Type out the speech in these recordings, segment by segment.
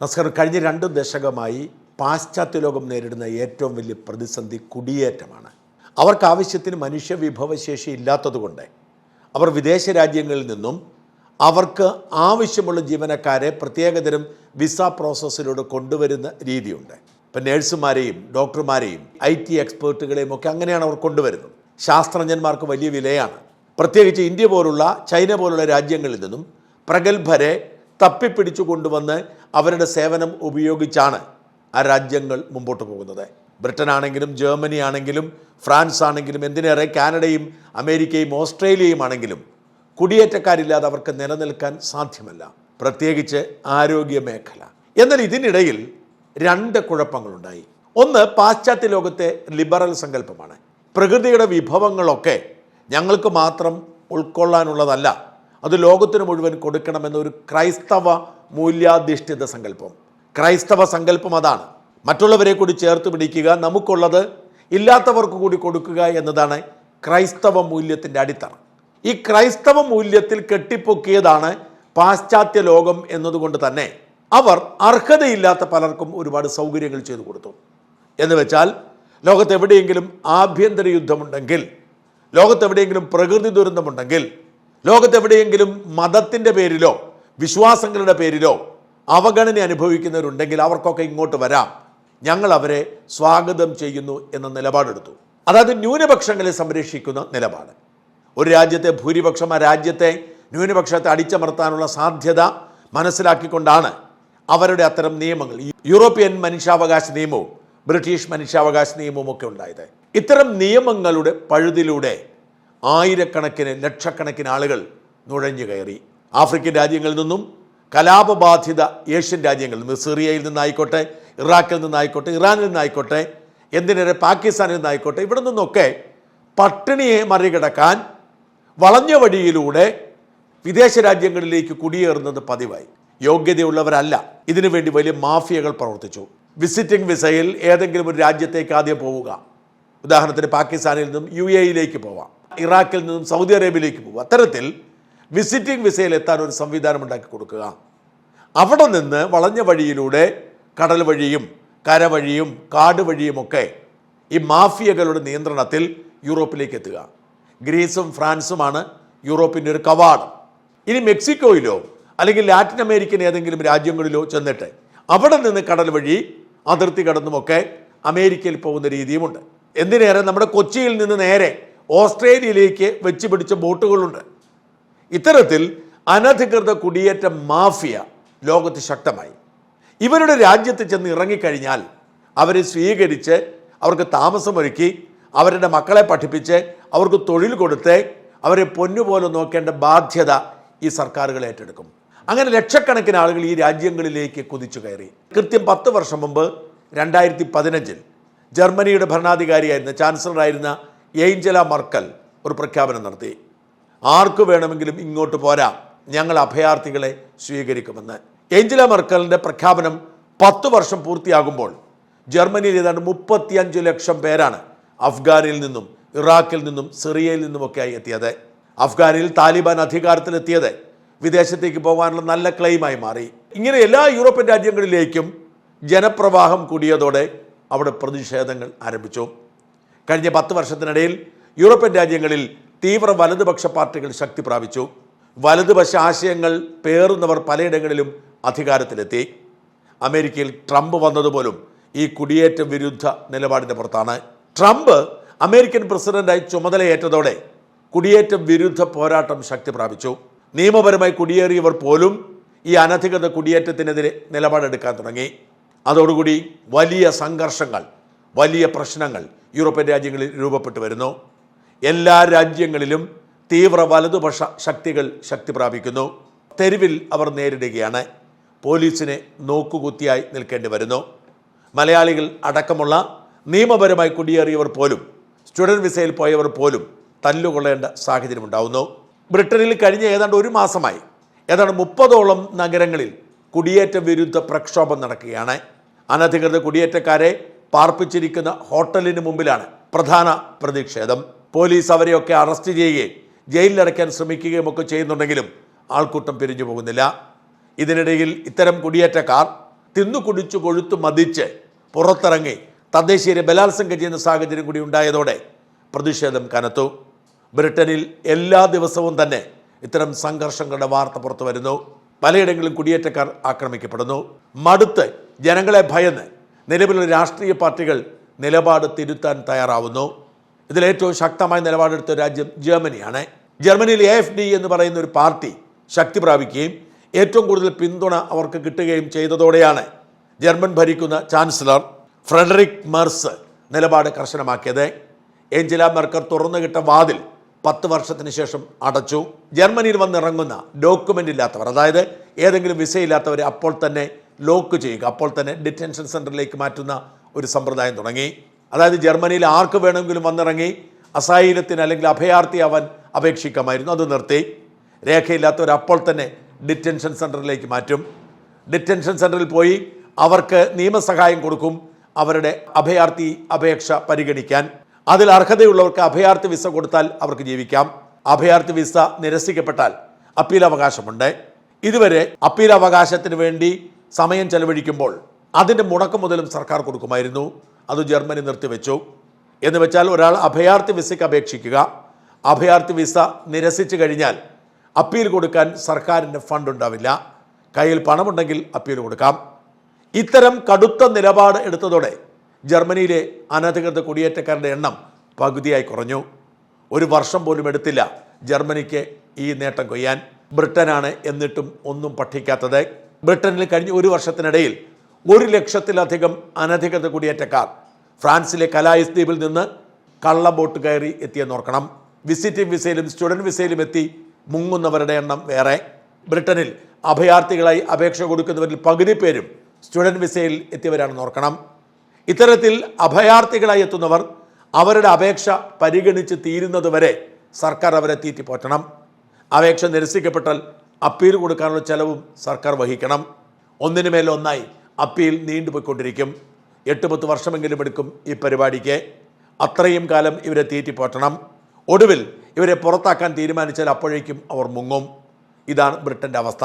നമസ്കാരം. കഴിഞ്ഞ രണ്ട് ദശകമായി പാശ്ചാത്യ ലോകം നേരിടുന്ന ഏറ്റവും വലിയ പ്രതിസന്ധി കുടിയേറ്റമാണ്. അവർക്ക് ആവശ്യത്തിന് മനുഷ്യ വിഭവശേഷി ഇല്ലാത്തതുകൊണ്ട് അവർ വിദേശ രാജ്യങ്ങളിൽ നിന്നും അവർക്ക് ആവശ്യമുള്ള ജീവനക്കാരെ പ്രത്യേകതരം വിസ പ്രോസസ്സിലൂടെ കൊണ്ടുവരുന്ന രീതിയുണ്ട്. ഇപ്പം നേഴ്സുമാരെയും ഡോക്ടർമാരെയും ഐ ടി എക്സ്പേർട്ടുകളെയും ഒക്കെ അങ്ങനെയാണ് അവർ കൊണ്ടുവരുന്നത്. ശാസ്ത്രജ്ഞന്മാർക്ക് വലിയ വിലയാണ്. പ്രത്യേകിച്ച് ഇന്ത്യ പോലുള്ള ചൈന പോലുള്ള രാജ്യങ്ങളിൽ നിന്നും പ്രഗത്ഭരെ തപ്പിപ്പിടിച്ചു കൊണ്ടുവന്ന് അവരുടെ സേവനം ഉപയോഗിച്ചാണ് ആ രാജ്യങ്ങൾ മുമ്പോട്ട് പോകുന്നത്. ബ്രിട്ടൻ ആണെങ്കിലും ജർമ്മനി ആണെങ്കിലും ഫ്രാൻസ് ആണെങ്കിലും എന്തിനേറെ കാനഡയും അമേരിക്കയും ഓസ്ട്രേലിയയും ആണെങ്കിലും കുടിയേറ്റക്കാരില്ലാതെ അവർക്ക് നിലനിൽക്കാൻ സാധ്യമല്ല. പ്രത്യേകിച്ച് ആരോഗ്യ മേഖല. എന്നാൽ ഇതിനിടയിൽ രണ്ട് കുഴപ്പങ്ങളുണ്ടായി. ഒന്ന് പാശ്ചാത്യ ലോകത്തെ ലിബറൽ സങ്കല്പമാണ്. പ്രകൃതിയുടെ വിഭവങ്ങളൊക്കെ ഞങ്ങൾക്ക് മാത്രം ഉൾക്കൊള്ളാനുള്ളതല്ല. അത് ലോകത്തിന് മുഴുവൻ കൊടുക്കണമെന്നൊരു ക്രൈസ്തവ മൂല്യാധിഷ്ഠിത സങ്കല്പം. ക്രൈസ്തവ സങ്കല്പം അതാണ്. മറ്റുള്ളവരെ കൂടി ചേർത്ത് പിടിക്കുക നമുക്കുള്ളത് ഇല്ലാത്തവർക്ക് കൂടി കൊടുക്കുക എന്നതാണ് ക്രൈസ്തവ മൂല്യത്തിന്റെ അടിത്തറ. ഈ ക്രൈസ്തവ മൂല്യത്തിൽ കെട്ടിപ്പൊക്കിയതാണ് പാശ്ചാത്യ ലോകം എന്നതുകൊണ്ട് തന്നെ അവർ അർഹതയില്ലാത്ത പലർക്കും ഒരുപാട് സൗകര്യങ്ങൾ ചെയ്തു കൊടുത്തു. എന്ന് വെച്ചാൽ ലോകത്തെവിടെയെങ്കിലും ആഭ്യന്തര യുദ്ധമുണ്ടെങ്കിൽ ലോകത്തെവിടെയെങ്കിലും പ്രകൃതി ദുരന്തമുണ്ടെങ്കിൽ ലോകത്ത് എവിടെയെങ്കിലും മതത്തിന്റെ പേരിലോ വിശ്വാസങ്ങളുടെ പേരിലോ അവഗണന അനുഭവിക്കുന്നവരുണ്ടെങ്കിൽ അവർക്കൊക്കെ ഇങ്ങോട്ട് വരാം. ഞങ്ങൾ അവരെ സ്വാഗതം ചെയ്യുന്നു എന്ന നിലപാടെടുത്തു. അതായത് ന്യൂനപക്ഷങ്ങളെ സംരക്ഷിക്കുന്ന നിലപാട്. ഒരു രാജ്യത്തെ ഭൂരിപക്ഷം ആ രാജ്യത്തെ ന്യൂനപക്ഷത്തെ അടിച്ചമർത്താനുള്ള സാധ്യത മനസ്സിലാക്കിക്കൊണ്ടാണ് അവരുടെ അത്തരം നിയമങ്ങൾ യൂറോപ്യൻ മനുഷ്യാവകാശ നിയമവും ബ്രിട്ടീഷ് മനുഷ്യാവകാശ നിയമവും ഒക്കെ ഉണ്ടായത്. ഇത്തരം നിയമങ്ങളുടെ പഴുതിലൂടെ ആയിരക്കണക്കിന് ലക്ഷക്കണക്കിന് ആളുകൾ നുഴഞ്ഞു കയറി. ആഫ്രിക്കൻ രാജ്യങ്ങളിൽ നിന്നും കലാപബാധിത ഏഷ്യൻ രാജ്യങ്ങളിൽ നിന്ന് സിറിയയിൽ നിന്നായിക്കോട്ടെ ഇറാഖിൽ നിന്നായിക്കോട്ടെ ഇറാനിൽ നിന്നായിക്കോട്ടെ എന്തിനേറെ പാകിസ്ഥാനിൽ നിന്നായിക്കോട്ടെ ഇവിടെ നിന്നൊക്കെ പട്ടിണിയെ മറികടക്കാൻ വളഞ്ഞ വഴിയിലൂടെ വിദേശ രാജ്യങ്ങളിലേക്ക് കുടിയേറുന്നത് പതിവായി. യോഗ്യതയുള്ളവരല്ല. ഇതിനുവേണ്ടി വലിയ മാഫിയകൾ പ്രവർത്തിച്ചു. വിസിറ്റിംഗ് വിസയിൽ ഏതെങ്കിലും ഒരു രാജ്യത്തേക്ക് ആദ്യം പോവുക. ഉദാഹരണത്തിന് പാകിസ്ഥാനിൽ നിന്നും യു എയിലേക്ക് പോവാം. ഇറാഖിൽ നിന്നും സൗദി അറേബ്യയിലേക്ക് പോകും. അത്തരത്തിൽ വിസിറ്റിംഗ് വിസയിൽ എത്താൻ ഒരു സംവിധാനം ഉണ്ടാക്കി കൊടുക്കുക. അവിടെ നിന്ന് വളഞ്ഞ വഴിയിലൂടെ കടൽ വഴിയും കരവഴിയും കാട് വഴിയുമൊക്കെ ഈ മാഫിയകളുടെ നിയന്ത്രണത്തിൽ യൂറോപ്പിലേക്ക് എത്തുക. ഗ്രീസും ഫ്രാൻസുമാണ് യൂറോപ്പിന്റെ ഒരു കവാടം. ഇനി മെക്സിക്കോയിലോ അല്ലെങ്കിൽ ലാറ്റിൻ അമേരിക്കൻ ഏതെങ്കിലും രാജ്യങ്ങളിലോ ചെന്നിട്ട് അവിടെ നിന്ന് കടൽ വഴി അതിർത്തി കടന്നുമൊക്കെ അമേരിക്കയിൽ പോകുന്ന രീതിയുമുണ്ട്. എന്തിനേറെ? നമ്മുടെ കൊച്ചിയിൽ നിന്ന് നേരെ ഓസ്ട്രേലിയയിലേക്ക് വെച്ച് പിടിച്ച ബോട്ടുകളുണ്ട്. ഇത്തരത്തിൽ അനധികൃത കുടിയേറ്റ മാഫിയ ലോകത്ത് ശക്തമായി. ഇവരുടെ രാജ്യത്ത് ചെന്ന് ഇറങ്ങിക്കഴിഞ്ഞാൽ അവരെ സ്വീകരിച്ച് അവർക്ക് താമസമൊരുക്കി അവരുടെ മക്കളെ പഠിപ്പിച്ച് അവർക്ക് തൊഴിൽ കൊടുത്ത് അവരെ പൊന്നുപോലെ നോക്കേണ്ട ബാധ്യത ഈ സർക്കാരുകൾ ഏറ്റെടുക്കും. അങ്ങനെ ലക്ഷക്കണക്കിന് ആളുകൾ ഈ രാജ്യങ്ങളിലേക്ക് കുതിച്ചു കയറി. കൃത്യം പത്ത് വർഷം മുമ്പ് രണ്ടായിരത്തി പതിനഞ്ചിൽ ജർമ്മനിയുടെ ഭരണാധികാരിയായിരുന്ന ചാൻസലറായിരുന്ന ഏഞ്ചല മർക്കൽ ഒരു പ്രഖ്യാപനം നടത്തി. ആർക്ക് വേണമെങ്കിലും ഇങ്ങോട്ട് പോരാ. ഞങ്ങൾ അഭയാർത്ഥികളെ സ്വീകരിക്കുമെന്ന്. ഏഞ്ചല മർക്കലിന്റെ പ്രഖ്യാപനം പത്ത് വർഷം പൂർത്തിയാകുമ്പോൾ ജർമ്മനിയിൽ ഏതാണ്ട് മുപ്പത്തിയഞ്ച് ലക്ഷം പേരാണ് അഫ്ഗാനിൽ നിന്നും ഇറാഖിൽ നിന്നും സിറിയയിൽ നിന്നുമൊക്കെയായി എത്തിയത്. അഫ്ഗാനിൽ താലിബാൻ അധികാരത്തിലെത്തിയത് വിദേശത്തേക്ക് പോകാനുള്ള നല്ല ക്ലെയിമായി മാറി. ഇങ്ങനെ എല്ലാ യൂറോപ്യൻ രാജ്യങ്ങളിലേക്കും ജനപ്രവാഹം കൂടിയതോടെ അവിടെ പ്രതിഷേധങ്ങൾ ആരംഭിച്ചു. കഴിഞ്ഞ പത്ത് വർഷത്തിനിടയിൽ യൂറോപ്യൻ രാജ്യങ്ങളിൽ തീവ്ര വലതുപക്ഷ പാർട്ടികൾ ശക്തി പ്രാപിച്ചു. വലതുപക്ഷ ആശയങ്ങൾ പേറുന്നവർ പലയിടങ്ങളിലും അധികാരത്തിലെത്തി. അമേരിക്കയിൽ ട്രംപ് വന്നതുപോലും ഈ കുടിയേറ്റ വിരുദ്ധ നിലപാടിന്റെ പുറത്താണ്. ട്രംപ് അമേരിക്കൻ പ്രസിഡന്റായി ചുമതലയേറ്റതോടെ കുടിയേറ്റ വിരുദ്ധ പോരാട്ടം ശക്തി പ്രാപിച്ചു. നിയമപരമായി കുടിയേറിയവർ പോലും ഈ അനധികൃത കുടിയേറ്റത്തിനെതിരെ നിലപാടെടുക്കാൻ തുടങ്ങി. അതോടുകൂടി വലിയ സംഘർഷങ്ങൾ വലിയ പ്രശ്നങ്ങൾ യൂറോപ്യൻ രാജ്യങ്ങളിൽ രൂപപ്പെട്ടു വരുന്നു. എല്ലാ രാജ്യങ്ങളിലും തീവ്ര വലതുപക്ഷ ശക്തികൾ ശക്തി പ്രാപിക്കുന്നു. തെരുവിൽ അവർ നേരിടുകയാണ്. പോലീസിനെ നോക്കുകുത്തിയായി നിൽക്കേണ്ടി വരുന്നു. മലയാളികൾ അടക്കമുള്ള നിയമപരമായി കുടിയേറിയവർ പോലും സ്റ്റുഡന്റ് വിസയിൽ പോയവർ പോലും തല്ലുകൊള്ളേണ്ട സാഹചര്യം ഉണ്ടാവുന്നു ബ്രിട്ടനിൽ കഴിഞ്ഞ ഏതാണ്ട് ഒരു മാസമായി ഏതാണ്ട് മുപ്പതോളം നഗരങ്ങളിൽ കുടിയേറ്റ വിരുദ്ധ പ്രക്ഷോഭം നടക്കുകയാണ്. അനധികൃത കുടിയേറ്റക്കാരെ പാർപ്പിച്ചിരിക്കുന്ന ഹോട്ടലിന് മുമ്പിലാണ് പ്രധാന പ്രതിഷേധം. പോലീസ് അവരെയൊക്കെ അറസ്റ്റ് ചെയ്യുകയും ജയിലിലടയ്ക്കാൻ ശ്രമിക്കുകയും ഒക്കെ ചെയ്യുന്നുണ്ടെങ്കിലും ആൾക്കൂട്ടം പിരിഞ്ഞു പോകുന്നില്ല. ഇതിനിടയിൽ ഇത്തരം കുടിയേറ്റക്കാർ തിന്നു കുടിച്ചു കൊഴുത്തു മതിച്ച് പുറത്തിറങ്ങി തദ്ദേശീയരെ ബലാത്സംഗം ചെയ്യുന്ന സാഹചര്യം കൂടി ഉണ്ടായതോടെ പ്രതിഷേധം കനത്തു. ബ്രിട്ടനിൽ എല്ലാ ദിവസവും തന്നെ ഇത്തരം സംഘർഷങ്ങളുടെ വാർത്ത പുറത്തു വരുന്നു. പലയിടങ്ങളിലും കുടിയേറ്റക്കാർ ആക്രമിക്കപ്പെടുന്നു. മടുത്ത് ജനങ്ങളെ ഭയന്ന് നിലവിലുള്ള രാഷ്ട്രീയ പാർട്ടികൾ നിലപാട് തിരുത്താൻ തയ്യാറാവുന്നു. ഇതിലേറ്റവും ശക്തമായ നിലപാടെടുത്ത രാജ്യം ജർമ്മനിയാണ്. ജർമ്മനിയിൽ എ എഫ് ഡി എന്ന് പറയുന്ന ഒരു പാർട്ടി ശക്തി പ്രാപിക്കുകയും ഏറ്റവും കൂടുതൽ പിന്തുണ അവർക്ക് കിട്ടുകയും ചെയ്തതോടെയാണ് ജർമ്മൻ ഭരിക്കുന്ന ചാൻസലർ ഫ്രെഡറിക് മെർസ് നിലപാട് കർശനമാക്കിയത്. ഏഞ്ചല മെർക്കർ തുറന്നു കിട്ട വാതിൽ പത്ത് വർഷത്തിന് ശേഷം അടച്ചു. ജർമ്മനിയിൽ വന്നിറങ്ങുന്ന ഡോക്യുമെന്റ് ഇല്ലാത്തവർ അതായത് ഏതെങ്കിലും വിസയില്ലാത്തവരെ അപ്പോൾ തന്നെ ലോക്ക് ചെയ്യുക. അപ്പോൾ തന്നെ ഡിറ്റൻഷൻ സെന്ററിലേക്ക് മാറ്റുന്ന ഒരു സമ്പ്രദായം തുടങ്ങി. അതായത് ജർമ്മനിയിൽ ആർക്ക് വേണമെങ്കിലും വന്നിറങ്ങി അസായിലത്തിന് അല്ലെങ്കിൽ അഭയാർത്ഥി അവൻ അപേക്ഷിക്കാമായിരുന്നു. അത് നിർത്തി. രേഖയില്ലാത്തവർ അപ്പോൾ തന്നെ ഡിറ്റൻഷൻ സെന്ററിലേക്ക് മാറ്റും. ഡിറ്റൻഷൻ സെന്ററിൽ പോയി അവർക്ക് നിയമസഹായം കൊടുക്കും അവരുടെ അഭയാർത്ഥി അപേക്ഷ പരിഗണിക്കാൻ. അതിൽ അർഹതയുള്ളവർക്ക് അഭയാർത്ഥി വിസ കൊടുത്താൽ അവർക്ക് ജീവിക്കാം. അഭയാർത്ഥി വിസ നിരസിക്കപ്പെട്ടാൽ അപ്പീൽ അവകാശമുണ്ട് ഇതുവരെ അപ്പീൽ അവകാശത്തിന് വേണ്ടി സമയം ചെലവഴിക്കുമ്പോൾ അതിന്റെ മുടക്കം മുതലും സർക്കാർ കൊടുക്കുമായിരുന്നു. അത് ജർമ്മനി നിർത്തിവെച്ചു. എന്ന് വെച്ചാൽ ഒരാൾ അഭയാർത്ഥി വിസയ്ക്ക് അപേക്ഷിക്കുക. അഭയാർത്ഥി വിസ നിരസിച്ചു കഴിഞ്ഞാൽ അപ്പീൽ കൊടുക്കാൻ സർക്കാരിന്റെ ഫണ്ട് ഉണ്ടാവില്ല. കയ്യിൽ പണമുണ്ടെങ്കിൽ അപ്പീൽ കൊടുക്കാം. ഇത്തരം കടുത്ത നിലപാട് എടുത്തതോടെ ജർമ്മനിയിലെ അനധികൃത കുടിയേറ്റക്കാരുടെ എണ്ണം പകുതിയായി കുറഞ്ഞു. ഒരു വർഷം പോലും എടുത്തില്ല ജർമ്മനിക്ക് ഈ നേട്ടം കൊയ്യാൻ. ബ്രിട്ടനാണ് എന്നിട്ടും ഒന്നും പഠിക്കാത്തത്. ബ്രിട്ടനിൽ കഴിഞ്ഞ ഒരു വർഷത്തിനിടയിൽ ഒരു ലക്ഷത്തിലധികം അനധികൃത കുടിയേറ്റക്കാർ ഫ്രാൻസിലെ കലായിസ് ദ്വീപിൽ നിന്ന് കള്ള ബോട്ട് കയറി എത്തിയെന്നോർക്കണം വിസിറ്റിംഗ് വിസയിലും സ്റ്റുഡന്റ് വിസയിലും എത്തി മുങ്ങുന്നവരുടെ എണ്ണം വേറെ. ബ്രിട്ടനിൽ അഭയാർത്ഥികളായി അപേക്ഷ കൊടുക്കുന്നവരിൽ പകുതി പേരും സ്റ്റുഡന്റ് വിസയിൽ എത്തിയവരാണെന്ന് ഓർക്കണം. ഇത്തരത്തിൽ അഭയാർത്ഥികളായി എത്തുന്നവർ അവരുടെ അപേക്ഷ പരിഗണിച്ച് തീരുന്നതുവരെ സർക്കാർ അവരെ തീറ്റിപ്പോറ്റണം. അപേക്ഷ നിരസിക്കപ്പെട്ടാൽ അപ്പീൽ കൊടുക്കാനുള്ള ചെലവും സർക്കാർ വഹിക്കണം. ഒന്നിനുമേൽ ഒന്നായി അപ്പീൽ നീണ്ടുപോയിക്കൊണ്ടിരിക്കും. എട്ട് പത്ത് വർഷമെങ്കിലും എടുക്കും ഈ പരിപാടിക്ക്. അത്രയും കാലം ഇവരെ തീറ്റിപ്പോറ്റണം. ഒടുവിൽ ഇവരെ പുറത്താക്കാൻ തീരുമാനിച്ചാൽ അപ്പോഴേക്കും അവർ മുങ്ങും. ഇതാണ് ബ്രിട്ടന്റെ അവസ്ഥ.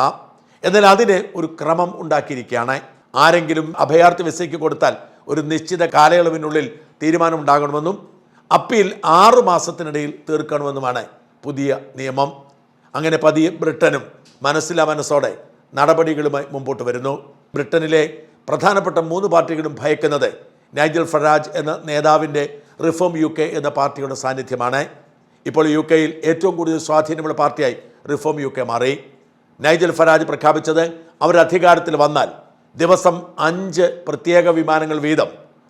എന്നാൽ അതിന് ഒരു ക്രമം ഉണ്ടാക്കിയിരിക്കുകയാണ്. ആരെങ്കിലും അഭയാർത്ഥി വിസയ്ക്ക് കൊടുത്താൽ ഒരു നിശ്ചിത കാലയളവിനുള്ളിൽ തീരുമാനം ഉണ്ടാകണമെന്നും അപ്പീൽ ആറു മാസത്തിനിടയിൽ തീർക്കണമെന്നുമാണ് പുതിയ നിയമം. അങ്ങനെ പതിയെ ബ്രിട്ടനും മനസ്സിലാ മനസ്സോടെ നടപടികളുമായി മുമ്പോട്ട് വരുന്നു. ബ്രിട്ടനിലെ പ്രധാനപ്പെട്ട മൂന്ന് പാർട്ടികളും ഭയക്കുന്നത് നൈജൽ ഫറാജ് എന്ന നേതാവിന്റെ റിഫോം യു കെ എന്ന പാർട്ടിയുടെ സാന്നിധ്യമാണ്. ഇപ്പോൾ യു കെയിൽ ഏറ്റവും കൂടുതൽ സ്വാധീനമുള്ള പാർട്ടിയായി റിഫോം യു കെ മാറി. നൈജൽ ഫറാജ് പ്രഖ്യാപിച്ചത് അവർ അധികാരത്തിൽ വന്നാൽ ദിവസം അഞ്ച് പ്രത്യേക വിമാനങ്ങൾ വീതം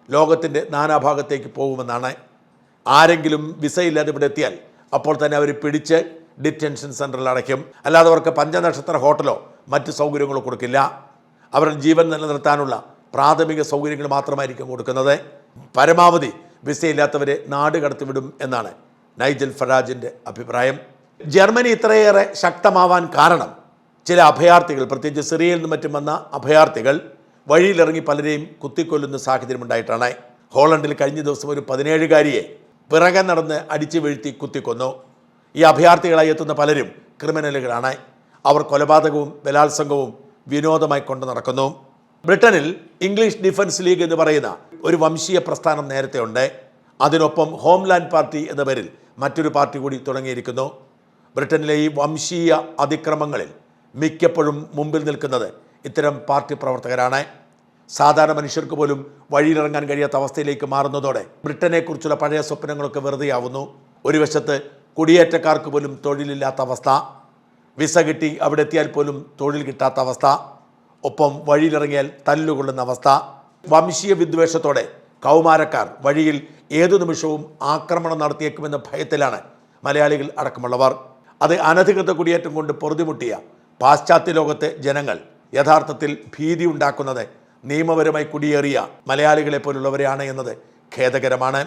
ലോകത്തിന്റെ നാനാഭാഗത്തേക്ക് പോകുമെന്നാണ്. ആരെങ്കിലും വിസയില്ലാതെ ഇവിടെ എത്തിയാൽ അപ്പോൾ തന്നെ അവർ പിടിച്ച് ഡിറ്റൻഷൻ സെന്ററിൽ അടയ്ക്കും. അല്ലാതെ അവർക്ക് പഞ്ചനക്ഷത്ര ഹോട്ടലോ മറ്റ് സൗകര്യങ്ങളോ കൊടുക്കില്ല. അവരുടെ ജീവൻ നിലനിർത്താനുള്ള പ്രാഥമിക സൗകര്യങ്ങൾ മാത്രമായിരിക്കും കൊടുക്കുന്നത്. പരമാവധി വിസയില്ലാത്തവരെ നാട് കടത്തിവിടും എന്നാണ് നൈജൽ ഫറാജിന്റെ അഭിപ്രായം. ജർമ്മനി ഇത്രയേറെ ശക്തമാവാൻ കാരണം ചില അഭയാർത്ഥികൾ പ്രത്യേകിച്ച് സിറിയയിൽ നിന്നും മറ്റും വന്ന അഭയാർത്ഥികൾ വഴിയിലിറങ്ങി പലരെയും കുത്തിക്കൊല്ലുന്ന സാഹചര്യമുണ്ടായിട്ടാണ് ഹോളണ്ടിൽ കഴിഞ്ഞ ദിവസം ഒരു പതിനേഴുകാരിയെ പിറകെ നടന്ന് അടിച്ചു വീഴ്ത്തി കുത്തിക്കൊന്നു. ഈ അഭയാർത്ഥികളായി എത്തുന്ന പലരും ക്രിമിനലുകളാണ്. അവർ കൊലപാതകവും ബലാത്സംഗവും വിനോദമായി കൊണ്ടു നടക്കുന്നു. ബ്രിട്ടനിൽ ഇംഗ്ലീഷ് ഡിഫൻസ് ലീഗ് എന്ന് പറയുന്ന ഒരു വംശീയ പ്രസ്ഥാനം നേരത്തെ ഉണ്ട്. അതിനൊപ്പം ഹോംലാൻഡ് പാർട്ടി എന്ന പേരിൽ മറ്റൊരു പാർട്ടി കൂടി തുടങ്ങിയിരിക്കുന്നു. ബ്രിട്ടനിലെ ഈ വംശീയ അതിക്രമങ്ങളിൽ മിക്കപ്പോഴും മുമ്പിൽ നിൽക്കുന്നത് ഇത്തരം പാർട്ടി പ്രവർത്തകരാണ്. സാധാരണ മനുഷ്യർക്ക് പോലും വഴിയിലിറങ്ങാൻ കഴിയാത്ത അവസ്ഥയിലേക്ക് മാറുന്നതോടെ ബ്രിട്ടനെക്കുറിച്ചുള്ള പഴയ സ്വപ്നങ്ങളൊക്കെ വെറുതെയാവുന്നു. ഒരു വശത്ത് കുടിയേറ്റക്കാർക്ക് പോലും തൊഴിലില്ലാത്ത അവസ്ഥ. വിസ കിട്ടി അവിടെ എത്തിയാൽ പോലും തൊഴിൽ കിട്ടാത്ത അവസ്ഥ. ഒപ്പം വഴിയിലിറങ്ങിയാൽ തല്ലുകൊള്ളുന്ന അവസ്ഥ. വംശീയ വിദ്വേഷത്തോടെ കൗമാരക്കാർ വഴിയിൽ ഏതു നിമിഷവും ആക്രമണം നടത്തിയേക്കുമെന്ന ഭയത്തിലാണ് മലയാളികൾ അടക്കമുള്ളവർ. അത് അനധികൃത കുടിയേറ്റം കൊണ്ട് പൊറുതിമുട്ടിയ പാശ്ചാത്യ ലോകത്തെ ജനങ്ങൾ യഥാർത്ഥത്തിൽ ഭീതി ഉണ്ടാക്കുന്നത് നിയമപരമായി കുടിയേറിയ മലയാളികളെ പോലുള്ളവരെയാണ് എന്നത് ഖേദകരമാണ്.